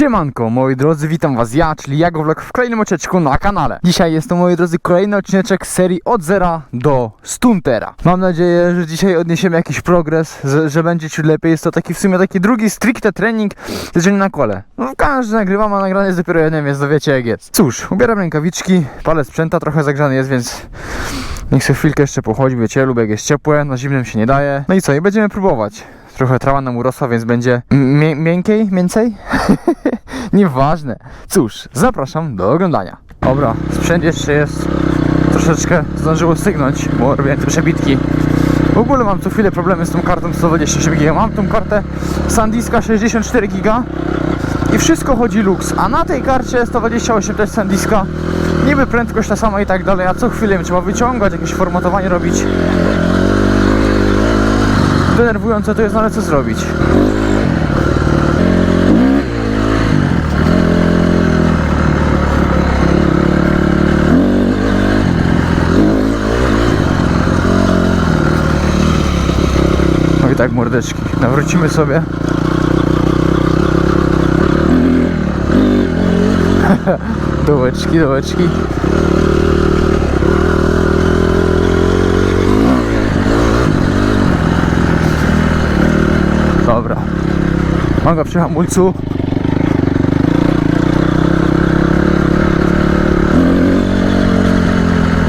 Siemanko, moi drodzy, witam was ja, czyli Jago Vlog w kolejnym odcineczku na kanale. Dzisiaj jest to, moi drodzy, kolejny odcineczek serii od zera do stuntera. Mam nadzieję, że dzisiaj odniesiemy jakiś progres, że, że będzie ci lepiej. Jest to taki w sumie taki drugi stricte trening jeżdżenie na kole. No każdy nagrywam, a nagranie dopiero jeden, więc to wiecie jak jest. Cóż, ubieram rękawiczki, palę sprzęta, trochę zagrzany jest, więc niech sobie chwilkę jeszcze pochodzi, wiecie, lubię jak jest ciepłe, na zimnym się nie daje. No i co, i będziemy próbować. Trochę trawa nam urosła, więc będzie mie- miękkiej, więcej? Nieważne. Cóż, zapraszam do oglądania. Dobra, sprzęt jeszcze jest. Troszeczkę zdążyło stygnąć, bo robiłem te przebitki. W ogóle mam co chwilę problemy z tą kartą 128 GB. Mam tą kartę SanDiska 64 GB i wszystko chodzi lux. A na tej karcie 128 też SanDiska niby prędkość ta sama i tak dalej, a co chwilę trzeba wyciągać, jakieś formatowanie robić. Denerwujące to jest, no ale co zrobić? No i tak mordeczki, nawrócimy sobie. dołeczki, dołeczki. Dobra. Mam go przy hamulcu.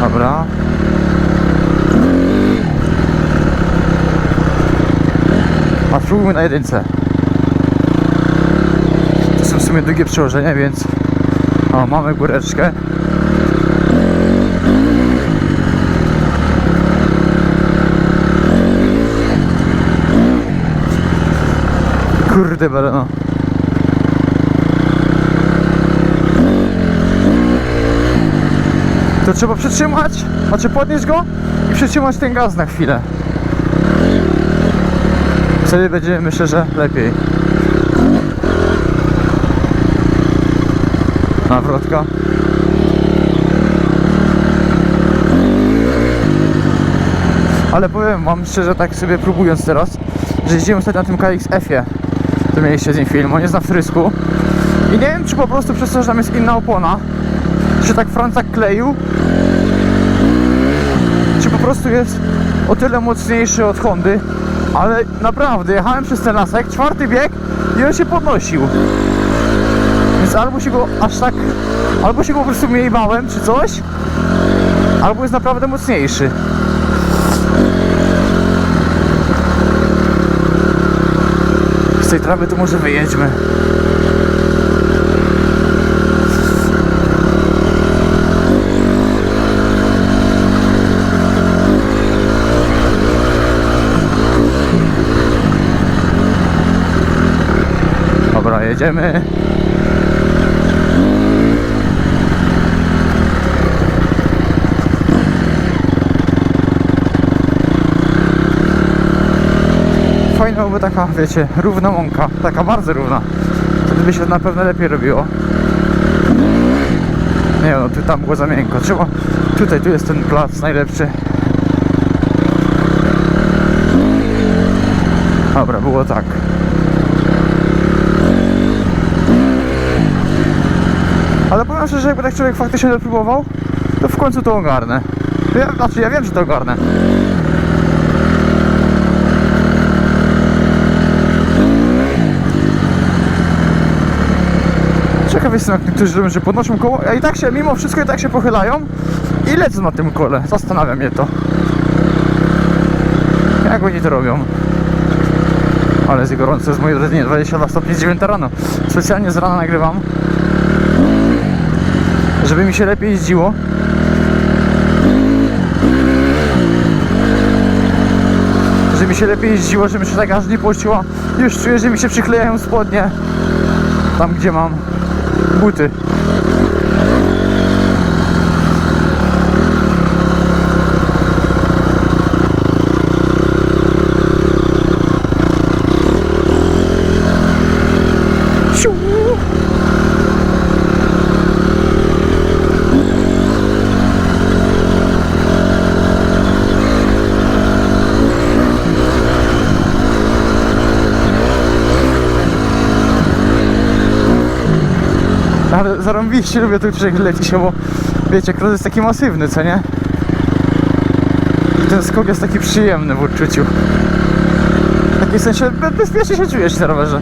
Dobra. A spróbujmy na jedynce. To są w sumie długie przełożenia, więc... O, mamy góreczkę. Kurde baleno. To trzeba przytrzymać, znaczy podnieść go i przytrzymać ten gaz na chwilę. Wtedy będzie myślę, że lepiej. Nawrotka. Ale powiem wam szczerze, tak sobie próbując teraz, że jeździłem ostatnio na tym KXF-ie. To mieliście z nim film, on jest na wtrysku. I nie wiem, czy po prostu przez to, że tam jest inna opona, się tak Francak kleił, czy po prostu jest o tyle mocniejszy od Hondy, ale naprawdę, jechałem przez ten lasek, czwarty bieg i on się podnosił. Więc albo się go aż tak, albo się go po prostu mniej bałem, czy coś, albo jest naprawdę mocniejszy. Tej trawy to może wyjedźmy. Dobra, jedziemy. Byłaby taka, wiecie, równa mąka, taka bardzo równa. Wtedy by się na pewno lepiej robiło. Nie no, tu tam było za miękko. Trzeba, tutaj, tu jest ten plac najlepszy. Dobra, było tak. Ale powiem szczerze, jakby tak człowiek faktycznie dopróbował, to w końcu to ogarnę. Ja, znaczy, ja wiem, że to ogarnę. Ciekaw jestem, jak niektórzy robią, że podnoszą koło, a i tak się, mimo wszystko i tak się pochylają i lecą na tym kole. Zastanawia mnie to. Jak oni to robią? Ale jest gorąco, jest moje drodzy, nie, 22 stopni z 9 rano. Specjalnie z rana nagrywam, żeby mi się lepiej jeździło. Żeby mi się lepiej jeździło, żeby mi się tak aż nie pociła. Już czuję, że mi się przyklejają spodnie. Tam gdzie mam boete. Ale zarąbiście lubię jak leci się, bo wiecie, cross jest taki masywny, co nie? I ten skok jest taki przyjemny w odczuciu. W takim sensie be- bezpiecznie się czujesz na rowerze.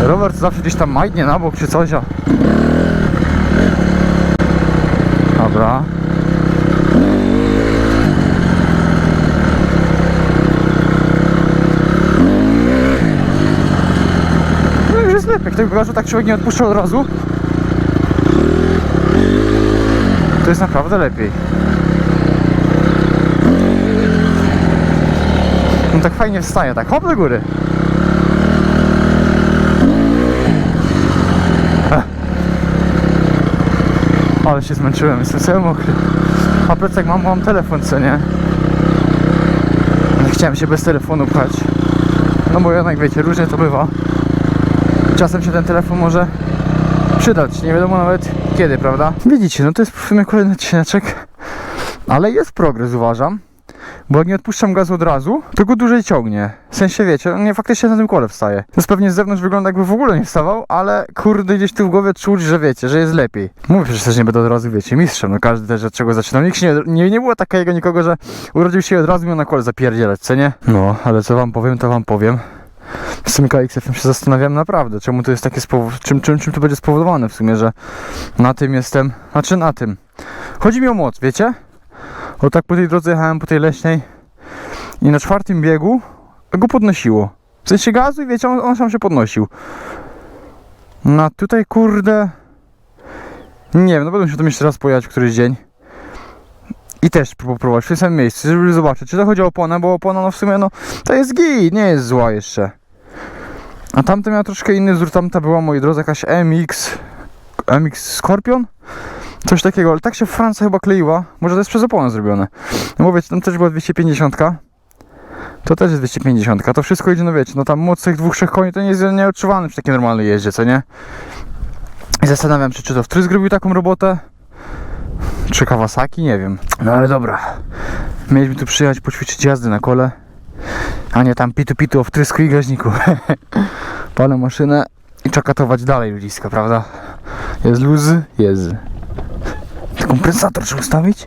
Rower zawsze gdzieś tam majtnie na bok czy coś, a... Dobra. No już jest lepiej, jak tego tak człowiek nie odpuszcza od razu. To jest naprawdę lepiej. No tak fajnie wstaje, tak hop do góry. Ale się zmęczyłem, jestem cały mokry. A plecak mam, mam telefon, co nie? Nie Chciałem się bez telefonu pchać. No bo jednak wiecie, różnie to bywa. Czasem się ten telefon może przydać, nie wiadomo nawet kiedy, prawda? Widzicie, no to jest w sumie kolejny odcineczek, ale jest progres uważam. Bo jak nie odpuszczam gazu od razu, to go dłużej ciągnie. W sensie wiecie, on nie faktycznie na tym kole wstaje. To pewnie z zewnątrz wygląda jakby w ogóle nie wstawał, ale kurde gdzieś tu w głowie czuć, że wiecie, że jest lepiej. Mówię, że też nie będę od razu, wiecie, mistrzem. No każdy też od czego zaczynał. Nikt nie, nie, nie było takiego nikogo, że urodził się i od razu miał na kole zapierdzielać, co nie? No, ale co wam powiem, to wam powiem. Z tym KXF-em się zastanawiam naprawdę, czemu to jest takie czym, czym, czym to będzie spowodowane w sumie, że na tym jestem, znaczy na tym. Chodzi mi o moc, wiecie? O tak po tej drodze jechałem, po tej leśnej i na czwartym biegu go podnosiło. W sensie gazu i wiecie, on, on sam się podnosił. No a tutaj kurde... Nie wiem, no będę musiał to jeszcze raz pojechać któryś dzień. I też popróbować w tym samym miejscu, żeby zobaczyć, czy to chodzi o oponę, bo opona no w sumie no to jest git, nie jest zła jeszcze. A tamta miała troszkę inny wzór, tamta była moi drodzy jakaś MX... MX Scorpion? Coś takiego, ale tak się Francja chyba kleiła. Może to jest przez oponę zrobione. No mówię, tam też była 250. To też jest 250. To wszystko idzie, no wiecie, no tam moc tych dwóch, trzech koni to nie jest nieodczuwalny przy takiej normalnej jeździe, co nie? I zastanawiam się, czy to wtrysk zrobił taką robotę, czy Kawasaki, nie wiem. No ale dobra. Mieliśmy tu przyjechać poćwiczyć jazdy na kole, a nie tam pitu pitu o wtrysku i gaźniku. Palę maszynę i czakatować dalej ludziska, prawda? Jest luz, jest. Kompensator trzeba ustawić?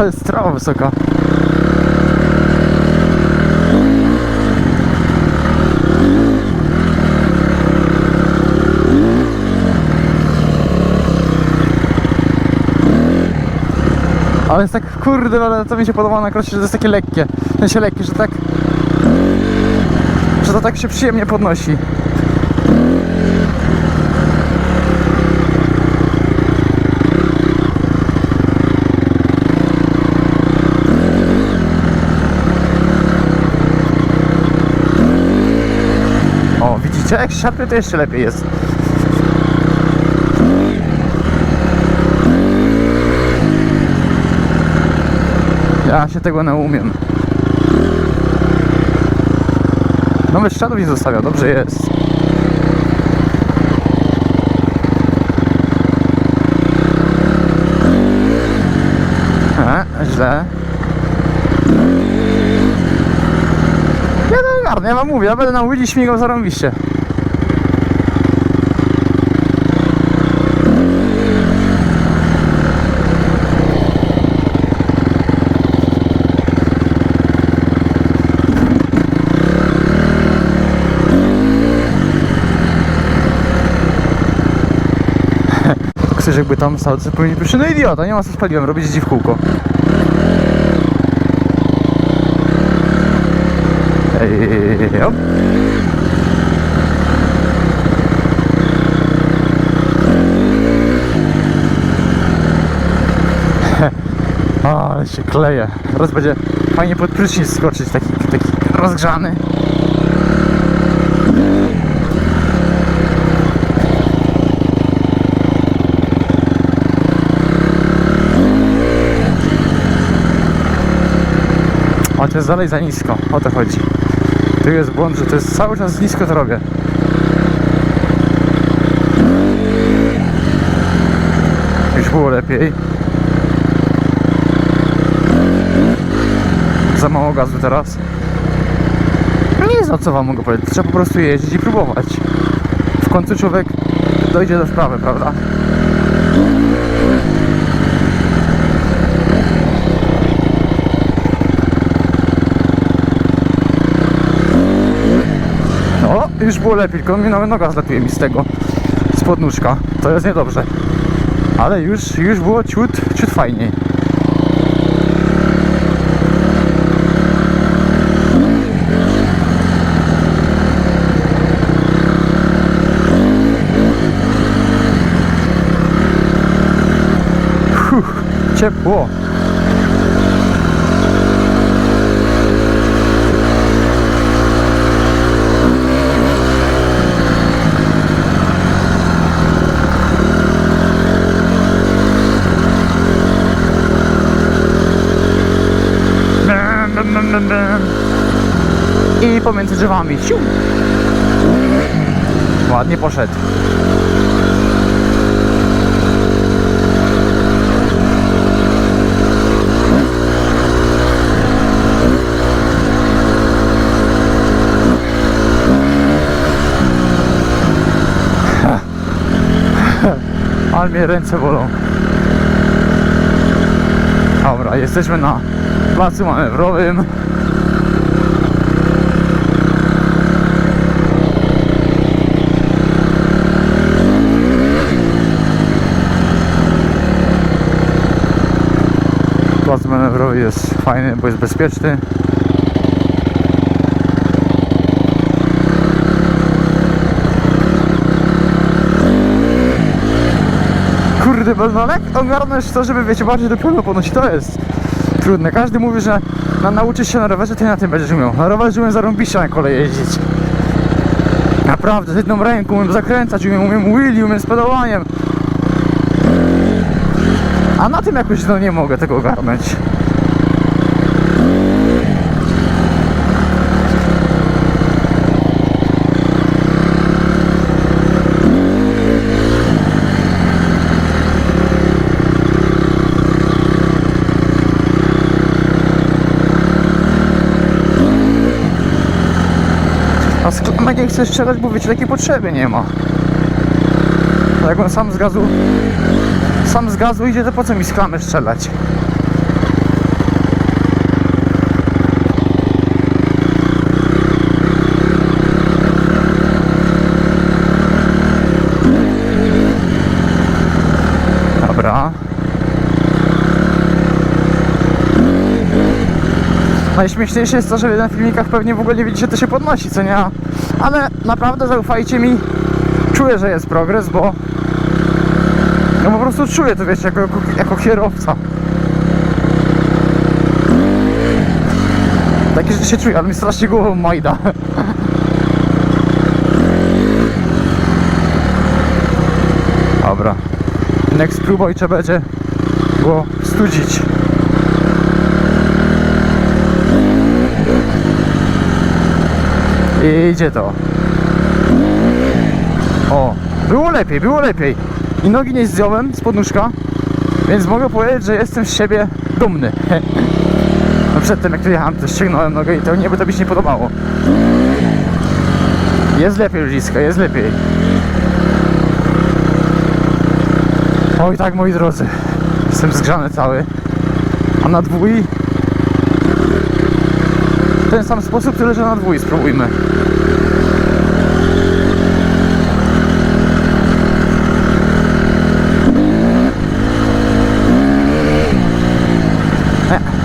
Ale strawa wysoka. Ale jest tak, kurde, ale to mi się podoba na krosie, że to jest takie lekkie. W sensie lekkie, że tak... Że to tak się przyjemnie podnosi. Widzicie? Jak szarpie, to jeszcze lepiej jest. Ja się tego naumiem. Nawet śladów nie zostawia, dobrze jest. E, źle. To ogarnę, ja wam mówię, ja będę na łydzi śmigał zarąbiście. Chcesz jakby tam stał, co powinien być, no idiota, nie ma co spaliłem, robić dziś w kółko. Ej, hop. O, się kleje. Teraz będzie fajnie pod prysznic skoczyć, taki, taki rozgrzany. To jest dalej za nisko, o to chodzi. Tu jest błąd, że to jest cały czas nisko to robię. Już było lepiej. Za mało gazu teraz. No nie jest no co wam mogę powiedzieć, trzeba po prostu jeździć i próbować. W końcu człowiek dojdzie do sprawy, prawda? O, już było lepiej, tylko mi nawet noga zlatuje mi z tego, z podnóżka. To jest niedobrze. Ale już, już było ciut, ciut fajniej. Fuh, ciepło. I pomiędzy drzewami. Siu. Ładnie poszedł. Ale mnie ręce bolą. Dobra, jesteśmy na placu manewrowym. Plac manewrowy jest fajny, bo jest bezpieczny. Kurde, bo no jak ogarnąć to, żeby wiecie, bardziej do przodu ponosić, to jest trudne. Każdy mówi, że na, nauczysz się na rowerze, i na tym będziesz umiał. Na rowerze umiem zarąbiście na kolej jeździć. Naprawdę, z jedną ręką umiem zakręcać, umiem, umiem wheelie, umiem z. A na tym jakoś no nie mogę tego ogarnąć. A z klamek nie chcę strzelać, bo wiecie, takiej potrzeby nie ma. Jak on sam z gazu sam z gazu idzie, to po co mi z klamy strzelać? Dobra. Najśmieszniejsze jest to, że na filmikach pewnie w ogóle nie widzicie, to się podnosi, co nie? Ale naprawdę zaufajcie mi, czuję, że jest progres, bo no po prostu czuję to, wiecie, jako, jako, jako kierowca. Takie rzeczy się czuję, ale mi strasznie głową majda. Dobra. Next próboj trzeba będzie go studzić. I idzie to. O, było lepiej, było lepiej. I nogi nie zdjąłem z podnóżka, więc mogę powiedzieć, że jestem z siebie dumny. No przedtem jak tu jechałem, to ściągnąłem nogę i to nie by to mi się nie podobało. Jest lepiej ludziska, jest lepiej. Oj tak moi drodzy, jestem zgrzany cały. A na dwój w ten sam sposób, tyle że na dwój spróbujmy.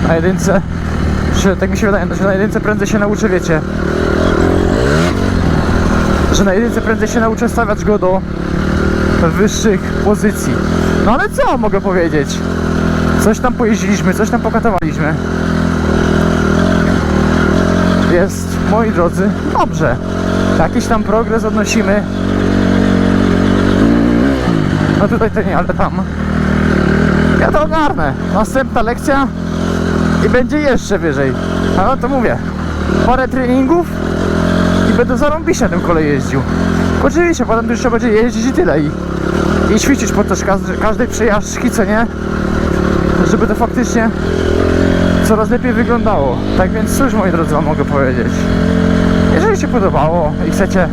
Na jedynce, że tak mi się wydaje, że na jedynce prędzej się nauczę, wiecie, że na jedynce prędzej się nauczę stawiać go do wyższych pozycji. No ale co mogę powiedzieć? Coś tam pojeździliśmy, coś tam pokatowaliśmy. Jest, moi drodzy, dobrze. Jakiś tam progres odnosimy. No tutaj to nie, ale tam. Ja to ogarnę. Następna lekcja i będzie jeszcze wyżej. A no to mówię, parę treningów i będę zarąbiście na tym kolei jeździł. Oczywiście, potem już trzeba będzie jeździć i tyle i, i ćwiczyć podczas każdej przejażdżki, co nie? Żeby to faktycznie coraz lepiej wyglądało. Tak więc cóż moi drodzy wam mogę powiedzieć. Jeżeli się podobało i chcecie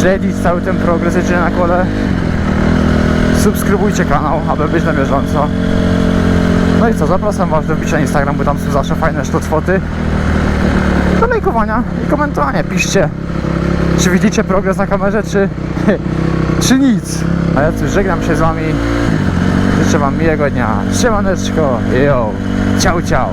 śledzić cały ten progres jeżdżenia na kole, subskrybujcie kanał, aby być na bieżąco. No i co, zapraszam was do wbicia Instagram, bo tam są zawsze fajne sztocfoty. Do lajkowania i komentowania. Piszcie, czy widzicie progres na kamerze, czy, czy nic. A ja cóż, żegnam się z wami. Życzę wam miłego dnia. Siemaneczko. Yo. Ciao, ciao.